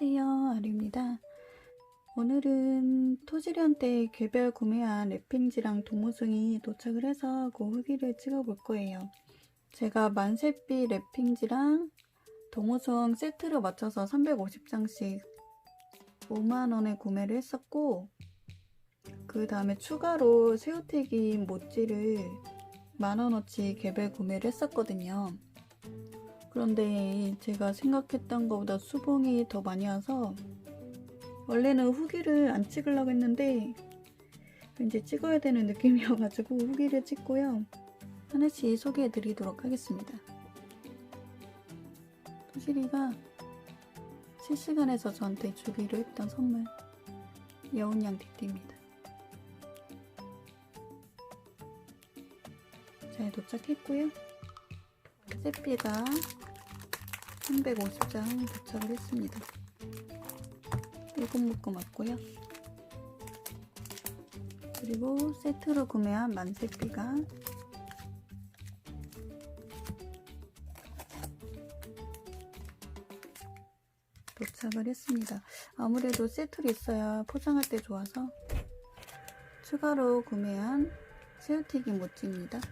안녕하세요 아리입니다. 오늘은 토지련 때 개별 구매한 랩핑지랑 동호승이 도착을 해서 그 후기를 찍어 볼 거예요. 제가 만세비 랩핑지랑 동호승 세트로 맞춰서 350장씩 5만원에 구매를 했었고 그 다음에 추가로 새우튀김 모찌를 만원어치 개별 구매를 했었거든요 그런데 제가 생각했던 것보다 수봉이 더 많이 와서 원래는 후기를 안 찍으려고 했는데 왠지 찍어야 되는 느낌이어가지고 후기를 찍고요. 하나씩 소개해 드리도록 하겠습니다. 토시리가 실시간에서 저한테 주기로 했던 선물 여운양 띠띠입니다. 잘 도착했고요. 세피가 350장 도착을 했습니다. 7묶음 왔고요. 그리고 세트로 구매한 만세피가 도착을 했습니다. 아무래도 세트로 있어야 포장할 때 좋아서 추가로 구매한 새우튀김 모찌입니다.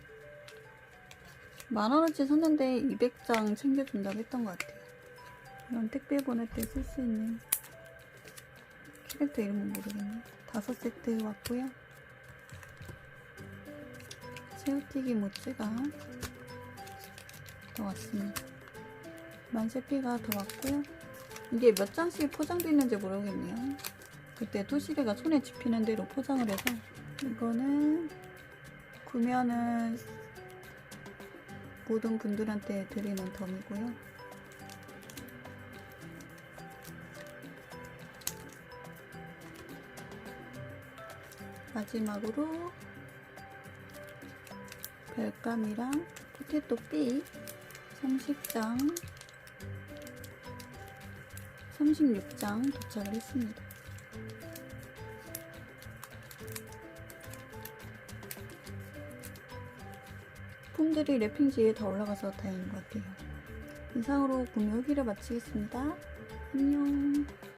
만원어치 샀는데 200장 챙겨준다고 했던 것 같아요. 이런 택배 보낼 때 쓸 수 있는 캐릭터 이름은 모르겠네. 다섯 세트 왔고요. 새우튀김 모찌가 더 왔습니다. 만세피가 더 왔고요. 이게 몇 장씩 포장되어 있는지 모르겠네요. 그때 토시리가 손에 집히는 대로 포장을 해서 이거는 구매하는 모든 분들한테 드리는 덤이고요. 마지막으로 별감이랑 포테토 삐 30장 36장 도착을 했습니다. 품들이 랩핑지에 더 올라가서 다행인 것 같아요. 이상으로 구매 후기를 마치겠습니다. 안녕.